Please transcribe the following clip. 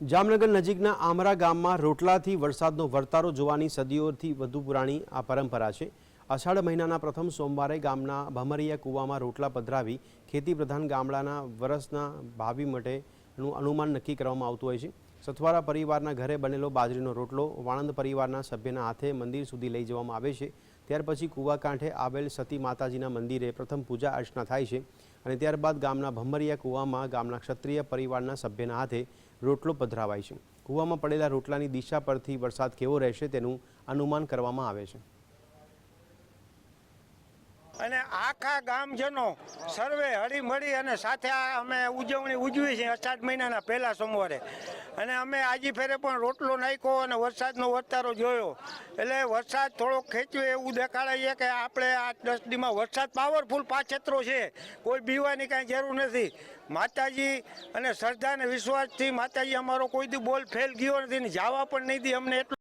જામનગર નજીકના આમરા ગામમાં રોટલાથી વરસાદનો વર્તારો જોવાની સદીઓથી વધુ પુરાણી આ પરંપરા છે. અષાઢ મહિનાના પ્રથમ સોમવારે ગામના ભમરિયા કૂવામાં રોટલા પધરાવી ખેતી પ્રધાન ગામડાના વરસના ભાવિ માટેનું અનુમાન નક્કી કરવામાં આવતું હોય છે. સથવારા પરિવારના ઘરે બનેલો બાજરીનો રોટલો વાણંદ પરિવારના સભ્યના હાથે મંદિર સુધી લઈ જવામાં આવે છે. ત્યાર પછી કૂવા કાંઠે આવેલ સતી માતાજીના મંદિરે પ્રથમ પૂજા અર્ચના થાય છે. અને ત્યારબાદ ગામના ભમરિયા કૂવામાં ગામના ક્ષત્રિય પરિવારના સભ્યના હાથે રોટલો પધરાવાય છે. કૂવામાં પડેલા રોટલાની દિશા પરથી વરસાદ કેવો રહેશે તેનું અનુમાન કરવામાં આવે છે. અને આખા ગામજનો સર્વે હળીમળી અને સાથે આ અમે ઉજવણી ઉજવી છે અષાઢ મહિનાના પહેલા સોમવારે. અને અમે આજી ફેરે પણ રોટલો નાખ્યો અને વરસાદનો વર્તારો જોયો. એટલે વરસાદ થોડોક ખેંચ્યો એવું દેખાડે છે કે આપણે આ દસ દીમાં વરસાદ પાવરફુલ પાછેતરો છે. કોઈ બીવાની કાંઈ જરૂર નથી. માતાજી અને શ્રદ્ધા અને વિશ્વાસથી માતાજી, અમારો કોઈ દી બોલ ફેલ ગયો નથી ને જવા પણ નહીં દી અમને એટલું